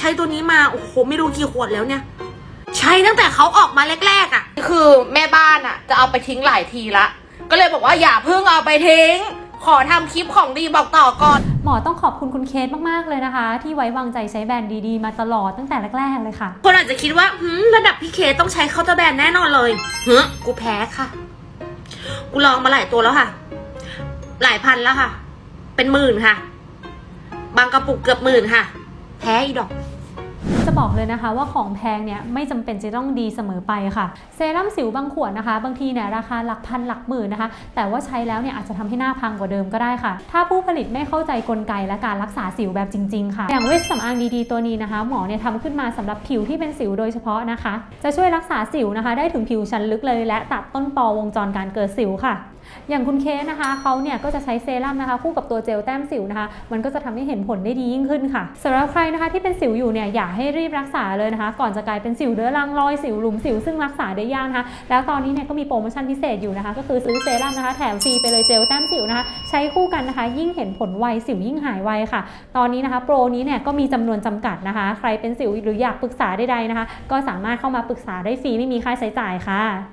ใช้ตัวนี้มา โอ้โห ไม่รู้กี่ขวดแล้วเนี่ย ใช้ตั้งแต่เขาออกมาแรกๆอะ่ะ คือแม่บ้านอะ่ะ จะเอาไปทิ้งหลายทีละ ก็เลยบอกว่าอย่าเพิ่งเอาไปทิ้ง ขอทำคลิปของดีบอกต่อก่อน หมอต้องขอบคุณคุณเคสมากๆเลยนะคะ ที่ไว้วางใจใช้แบรนด์ดีๆ มาตลอดตั้งแต่แรกๆเลยค่ะ คนอาจจะคิดว่าหืมระดับพี่เคต้องใช้เคาน์เตอร์แบรนด์แน่นอนเลยเฮ้กูแพ้ค่ะ กูลองมาหลายตัวแล้วค่ะ หลายพันแล้วค่ะ เป็นหมื่นค่ะ บางกระปุกเกือบหมื่นค่ะ แพ้อีดอก จะบอกเลยนะคะว่าของแพงเนี่ยไม่จำเป็นจะต้องดีเสมอไปค่ะ เซรั่มสิวบางขวดนะคะ บางทีเนี่ยราคาหลักพันหลักหมื่นนะคะ แต่ว่าใช้แล้วเนี่ยอาจจะทำให้หน้าพังกว่าเดิมก็ได้ค่ะ ถ้าผู้ผลิตไม่เข้าใจกลไกและการรักษาสิวแบบจริง ๆ ค่ะ อย่างเวชสำอางดีๆตัวนี้นะคะ หมอเนี่ยทำขึ้นมาสำหรับผิวที่เป็นสิวโดยเฉพาะนะคะ จะช่วยรักษาสิวนะคะ ได้ถึงผิวชั้นลึกเลย และตัดต้นตอวงจรการเกิดสิวค่ะอย่างคุณเคสนะคะเขาเนี่ยก็จะใช้เซรั่มนะคะ คู่กับตัวเจลแต้มสิวนะคะ มันก็จะทำให้เห็นผลได้ดียิ่งขึ้นค่ะสำหรับใครนะคะที่เป็นสิวอยู่เนี่ยอยาให้รีบรักษาเลยนะคะ ก่อนจะกลายเป็นสิวเรื้อรังรอยสิวหลุมสิวซึ่งรักษาได้ยากนะคะ แล้วตอนนี้เนี่ยก็มีโปรโมชั่นพิเศษอยู่นะคะ ก็คือซื้อเซรั่มนะคะ แถมฟรีไปเลยเจลแต้มสิวนะคะ ใช้คู่กันนะคะ ยิ่งเห็นผลไวสิวยิ่งหายไวค่ะ ตอนนี้นะคะโปรนี้เนี่ยก็มีจำนวนจำกัดนะคะ ใครเป็นสิวหรืออยากปรึกษาใดๆนะคะ ก็สามารถเข้ามาปรึกษาได้ฟรีไม่มีค่าใช้จ่ายค่ะ